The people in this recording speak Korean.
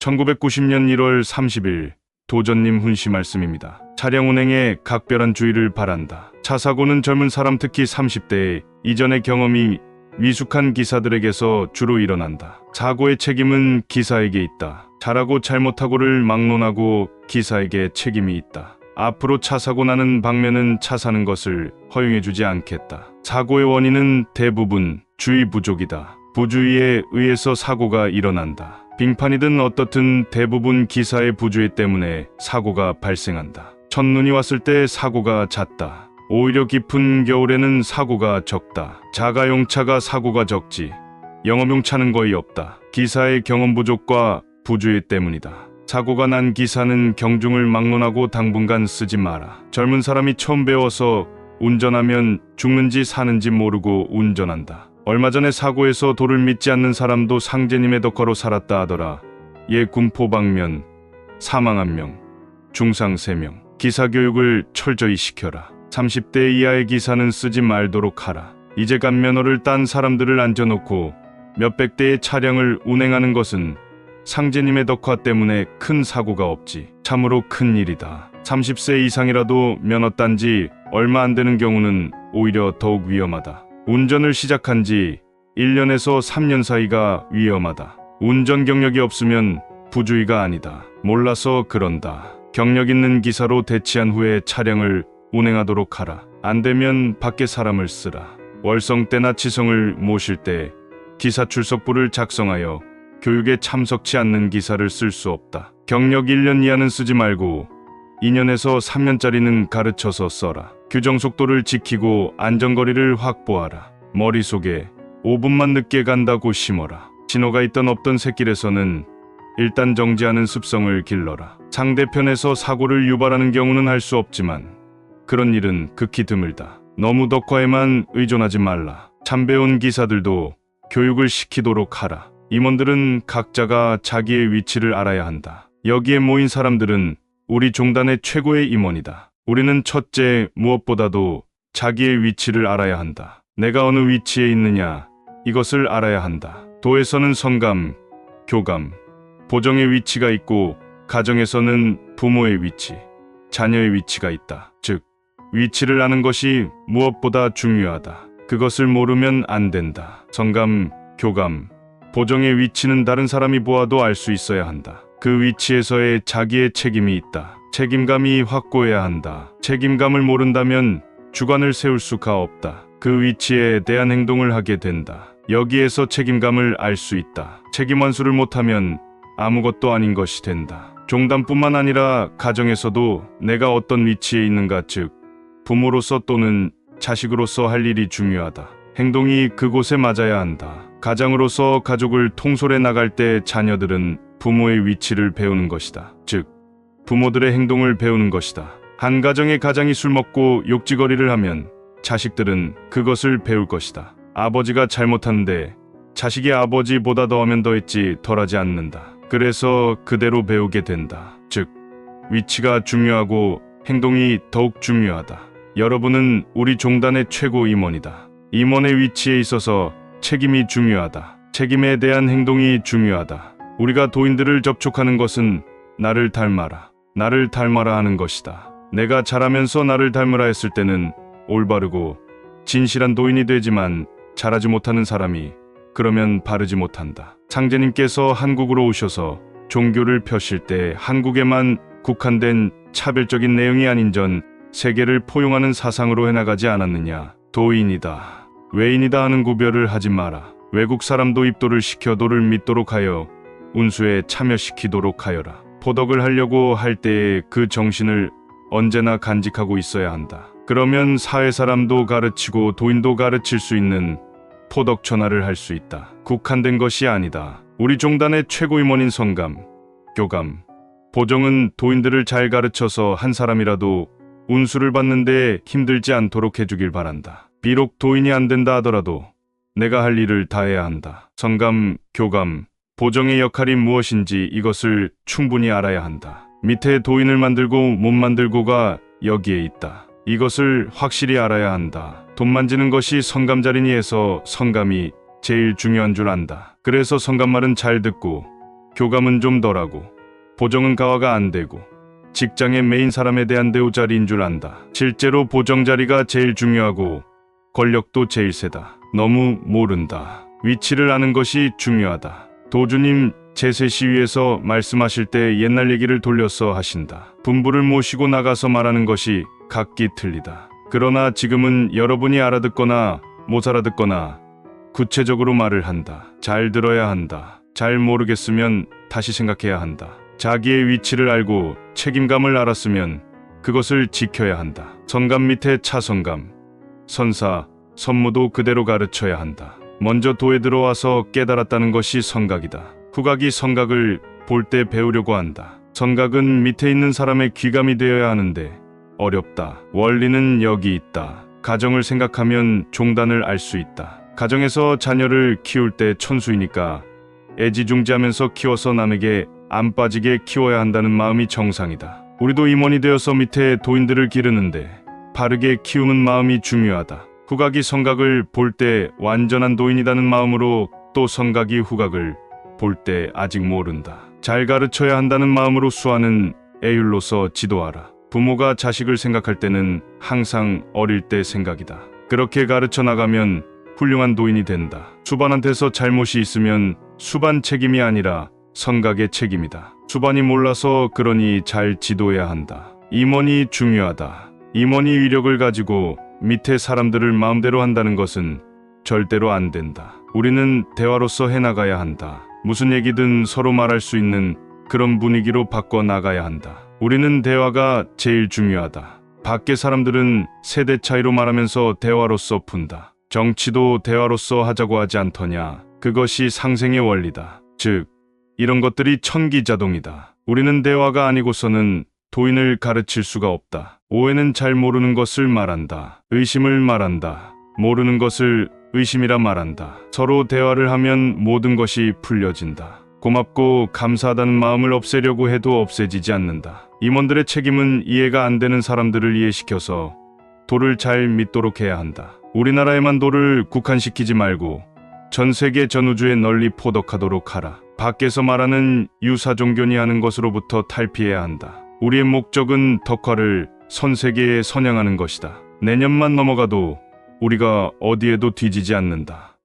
1990년 1월 30일 도전님 훈시 말씀입니다. 차량 운행에 각별한 주의를 바란다. 차 사고는 젊은 사람 특히 30대의 이전의 경험이 미숙한 기사들에게서 주로 일어난다. 사고의 책임은 기사에게 있다. 잘하고 잘못하고를 막론하고 기사에게 책임이 있다. 앞으로 차 사고 나는 방면은 차 사는 것을 허용해주지 않겠다. 사고의 원인은 대부분 주의 부족이다. 부주의에 의해서 사고가 일어난다. 빙판이든 어떻든 대부분 기사의 부주의 때문에 사고가 발생한다. 첫눈이 왔을 때 사고가 잦다. 오히려 깊은 겨울에는 사고가 적다. 자가용차가 사고가 적지. 영업용차는 거의 없다. 기사의 경험 부족과 부주의 때문이다. 사고가 난 기사는 경중을 막론하고 당분간 쓰지 마라. 젊은 사람이 처음 배워서 운전하면 죽는지 사는지 모르고 운전한다. 얼마 전에 사고에서 도를 믿지 않는 사람도 상제님의 덕화로 살았다 하더라. 예 군포 방면 사망 한 명, 중상 세 명. 기사 교육을 철저히 시켜라. 30대 이하의 기사는 쓰지 말도록 하라. 이제 간면허를 딴 사람들을 앉혀놓고 몇백 대의 차량을 운행하는 것은 상제님의 덕화 때문에 큰 사고가 없지. 참으로 큰 일이다. 30세 이상이라도 면허 딴 지 얼마 안 되는 경우는 오히려 더욱 위험하다. 운전을 시작한 지 1년에서 3년 사이가 위험하다. 운전 경력이 없으면 부주의가 아니다. 몰라서 그런다. 경력 있는 기사로 대치한 후에 차량을 운행하도록 하라. 안 되면 밖에 사람을 쓰라. 월성 때나 치성을 모실 때 기사 출석부를 작성하여 교육에 참석치 않는 기사를 쓸 수 없다. 경력 1년 이하는 쓰지 말고 2년에서 3년짜리는 가르쳐서 써라. 규정 속도를 지키고 안전거리를 확보하라. 머릿속에 5분만 늦게 간다고 심어라. 신호가 있던 없던 새길에서는 일단 정지하는 습성을 길러라. 상대편에서 사고를 유발하는 경우는 할 수 없지만 그런 일은 극히 드물다. 너무 덕화에만 의존하지 말라. 참 배운 기사들도 교육을 시키도록 하라. 임원들은 각자가 자기의 위치를 알아야 한다. 여기에 모인 사람들은 우리 종단의 최고의 임원이다. 우리는 첫째 무엇보다도 자기의 위치를 알아야 한다. 내가 어느 위치에 있느냐 이것을 알아야 한다. 도에서는 성감, 교감, 보정의 위치가 있고 가정에서는 부모의 위치, 자녀의 위치가 있다. 즉 위치를 아는 것이 무엇보다 중요하다. 그것을 모르면 안 된다. 성감, 교감, 보정의 위치는 다른 사람이 보아도 알 수 있어야 한다. 그 위치에서의 자기의 책임이 있다. 책임감이 확고해야 한다. 책임감을 모른다면 주관을 세울 수가 없다. 그 위치에 대한 행동을 하게 된다. 여기에서 책임감을 알 수 있다. 책임 완수를 못하면 아무것도 아닌 것이 된다. 종단뿐만 아니라 가정에서도 내가 어떤 위치에 있는가 즉 부모로서 또는 자식으로서 할 일이 중요하다. 행동이 그곳에 맞아야 한다. 가장으로서 가족을 통솔해 나갈 때 자녀들은 부모의 위치를 배우는 것이다. 즉, 부모들의 행동을 배우는 것이다. 한 가정의 가장이 술 먹고 욕지거리를 하면 자식들은 그것을 배울 것이다. 아버지가 잘못하는데 자식이 아버지보다 더하면 더했지 덜하지 않는다. 그래서 그대로 배우게 된다. 즉, 위치가 중요하고 행동이 더욱 중요하다. 여러분은 우리 종단의 최고 임원이다. 임원의 위치에 있어서 책임이 중요하다. 책임에 대한 행동이 중요하다. 우리가 도인들을 접촉하는 것은 나를 닮아라. 나를 닮아라 하는 것이다. 내가 잘하면서 나를 닮으라 했을 때는 올바르고 진실한 도인이 되지만 잘하지 못하는 사람이 그러면 바르지 못한다. 창제님께서 한국으로 오셔서 종교를 펴실 때 한국에만 국한된 차별적인 내용이 아닌 전 세계를 포용하는 사상으로 해나가지 않았느냐. 도인이다. 외인이다 하는 구별을 하지 마라. 외국 사람도 입도를 시켜 도를 믿도록 하여 운수에 참여시키도록 하여라. 포덕을 하려고 할 때에 그 정신을 언제나 간직하고 있어야 한다. 그러면 사회 사람도 가르치고 도인도 가르칠 수 있는 포덕 전화를 할 수 있다. 국한된 것이 아니다. 우리 종단의 최고 임원인 성감, 교감, 보정은 도인들을 잘 가르쳐서 한 사람이라도 운수를 받는데 힘들지 않도록 해주길 바란다. 비록 도인이 안 된다 하더라도 내가 할 일을 다해야 한다. 성감, 교감, 보정의 역할이 무엇인지 이것을 충분히 알아야 한다. 밑에 도인을 만들고 못 만들고가 여기에 있다. 이것을 확실히 알아야 한다. 돈 만지는 것이 성감자리니 해서 성감이 제일 중요한 줄 안다. 그래서 성감말은 잘 듣고 교감은 좀 덜하고 보정은 가화가 안 되고 직장의 메인 사람에 대한 대우 자리인 줄 안다. 실제로 보정 자리가 제일 중요하고 권력도 제일 세다. 너무 모른다. 위치를 아는 것이 중요하다. 도주님 제세 시위에서 말씀하실 때 옛날 얘기를 돌려서 하신다. 분부를 모시고 나가서 말하는 것이 각기 틀리다. 그러나 지금은 여러분이 알아듣거나 못 알아듣거나 구체적으로 말을 한다. 잘 들어야 한다. 잘 모르겠으면 다시 생각해야 한다. 자기의 위치를 알고 책임감을 알았으면 그것을 지켜야 한다. 선감 밑에 차선감, 선사, 선무도 그대로 가르쳐야 한다. 먼저 도에 들어와서 깨달았다는 것이 성각이다. 후각이 성각을 볼 때 배우려고 한다. 성각은 밑에 있는 사람의 귀감이 되어야 하는데 어렵다. 원리는 여기 있다. 가정을 생각하면 종단을 알 수 있다. 가정에서 자녀를 키울 때 천수이니까 애지중지하면서 키워서 남에게 안 빠지게 키워야 한다는 마음이 정상이다. 우리도 임원이 되어서 밑에 도인들을 기르는데 바르게 키우는 마음이 중요하다. 후각이 성각을 볼 때 완전한 도인이라는 마음으로 또 성각이 후각을 볼 때 아직 모른다. 잘 가르쳐야 한다는 마음으로 수하는 애율로서 지도하라. 부모가 자식을 생각할 때는 항상 어릴 때 생각이다. 그렇게 가르쳐 나가면 훌륭한 도인이 된다. 수반한테서 잘못이 있으면 수반 책임이 아니라 성각의 책임이다. 수반이 몰라서 그러니 잘 지도해야 한다. 임원이 중요하다. 임원이 위력을 가지고 밑에 사람들을 마음대로 한다는 것은 절대로 안 된다. 우리는 대화로서 해나가야 한다. 무슨 얘기든 서로 말할 수 있는 그런 분위기로 바꿔 나가야 한다. 우리는 대화가 제일 중요하다. 밖에 사람들은 세대 차이로 말하면서 대화로서 푼다. 정치도 대화로서 하자고 하지 않더냐. 그것이 상생의 원리다. 즉, 이런 것들이 천기자동이다. 우리는 대화가 아니고서는 도인을 가르칠 수가 없다. 오해는 잘 모르는 것을 말한다. 의심을 말한다. 모르는 것을 의심이라 말한다. 서로 대화를 하면 모든 것이 풀려진다. 고맙고 감사하다는 마음을 없애려고 해도 없애지지 않는다. 임원들의 책임은 이해가 안 되는 사람들을 이해시켜서 도를 잘 믿도록 해야 한다. 우리나라에만 도를 국한시키지 말고 전 세계 전 우주에 널리 포덕하도록 하라. 밖에서 말하는 유사종교니 하는 것으로부터 탈피해야 한다. 우리의 목적은 덕화를 선 세계에 선양하는 것이다. 내년만 넘어가도 우리가 어디에도 뒤지지 않는다.